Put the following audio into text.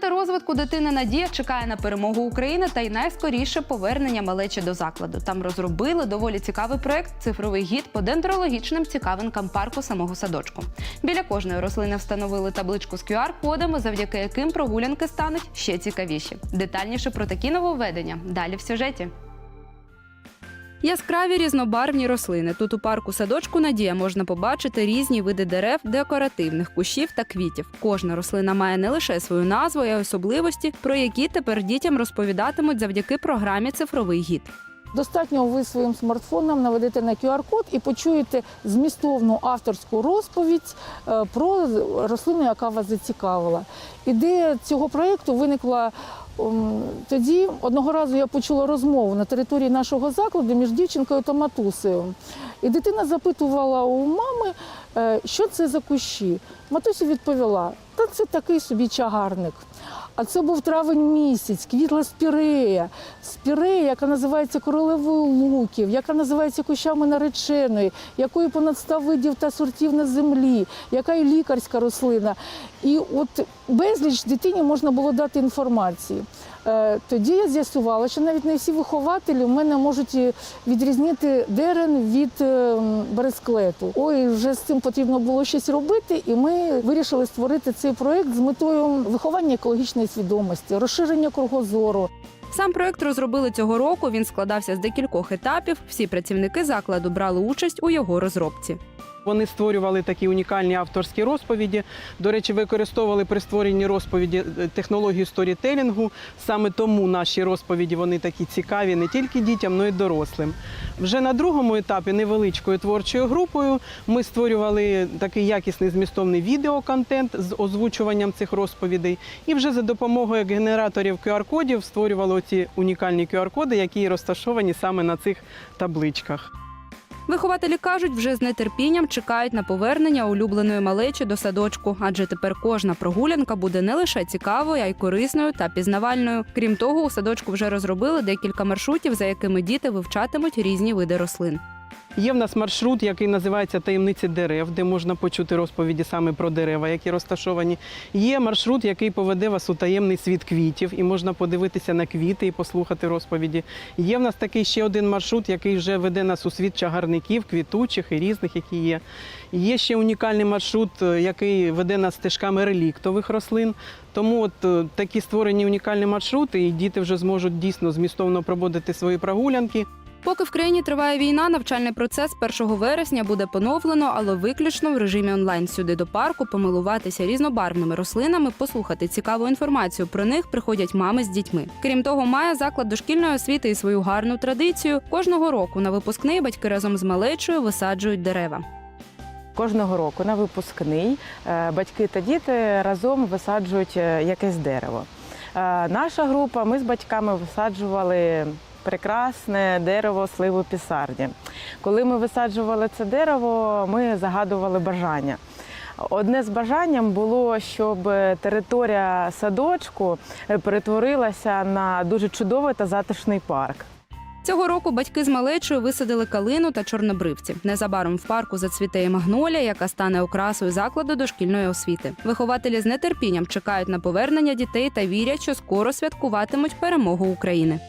Центр розвитку дитини Надія чекає на перемогу України та й найскоріше повернення малечі до закладу. Там розробили доволі цікавий проект Цифровий гід по дендрологічним цікавинкам парку самого садочку. Біля кожної рослини встановили табличку з QR-кодами, завдяки яким прогулянки стануть ще цікавіші. Детальніше про такі нововведення далі в сюжеті. Яскраві різнобарвні рослини. Тут у парку садочку Надія можна побачити різні види дерев, декоративних кущів та квітів. Кожна рослина має не лише свою назву, а й особливості, про які тепер дітям розповідатимуть завдяки програмі Цифровий гід. Достатньо ви своїм смартфоном наведете на QR-код і почуєте змістовну авторську розповідь е, про рослину, яка вас зацікавила. Ідея цього проєкту виникла тоді. Одного разу я почула розмову на території нашого закладу між дівчинкою та матусею. І дитина запитувала у мами, е, що це за кущі. Матуся відповіла: та це такий собі чагарник. А це був травень місяць, квітла спірея. Спірея, яка називається королевою луків, яка називається кущами нареченої, якої понад 100 видів та сортів на землі, яка і лікарська рослина. І от безліч дитині можна було дати інформації. Е, Тоді я з'ясувала, що навіть не всі вихователі в мене можуть відрізнити дерен від е, бересклету. Ой, вже з цим потрібно було щось робити, і ми вирішили створити цей проект з метою виховання екологічної свідомості, розширення кругозору. Сам проект розробили цього року. Він складався з декількох етапів. Всі працівники закладу брали участь у його розробці. Вони створювали такі унікальні авторські розповіді. До речі, використовували при створенні розповіді е, технологію сторітелінгу. Саме тому наші розповіді вони такі цікаві не тільки дітям, але й дорослим. Вже на другому етапі невеличкою творчою групою ми створювали такий якісний змістовний відеоконтент з озвучуванням цих розповідей. І вже за допомогою генераторів QR-кодів створювали оці унікальні QR-коди, які розташовані саме на цих табличках. Вихователі кажуть, вже з нетерпінням чекають на повернення улюбленої малечі до садочку, адже тепер кожна прогулянка буде не лише цікавою, а й корисною та пізнавальною. Крім того, у садочку вже розробили декілька маршрутів, за якими діти вивчатимуть різні види рослин. Є в нас маршрут, який називається Таємниці дерев, де можна почути розповіді саме про дерева, які розташовані. Є маршрут, який поведе вас у таємний світ квітів, і можна подивитися на квіти і послухати розповіді. Є в нас такий ще один маршрут, який вже веде нас у світ чагарників, квітучих і різних, які є. Є ще унікальний маршрут, е, який веде нас стежками реліктових рослин. Тому от е, такі створені унікальні маршрути, і діти вже зможуть дійсно змістовно проводити свої прогулянки. Поки в країні триває війна, навчальний процес 1 вересня буде поновлено, але виключно в режимі онлайн. Сюди до парку помилуватися різнобарвними рослинами, послухати цікаву інформацію про них приходять мами з дітьми. Крім того, має заклад дошкільної освіти і свою гарну традицію. Кожного року на випускний батьки разом з малечою висаджують дерева. Кожного року на випускний е, батьки та діти разом висаджують е, якесь дерево. Е, Наша група, ми з батьками висаджували прекрасне дерево сливу пісарні. Коли ми висаджували це дерево, ми загадували бажання. Одне з бажанням було, щоб територія садочку перетворилася на дуже чудовий та затишний парк. Цього року батьки з малечою висадили калину та чорнобривці. Незабаром в парку зацвіте і магнолія, яка стане окрасою закладу дошкільної освіти. Вихователі з нетерпінням чекають на повернення дітей та вірять, що скоро святкуватимуть перемогу України.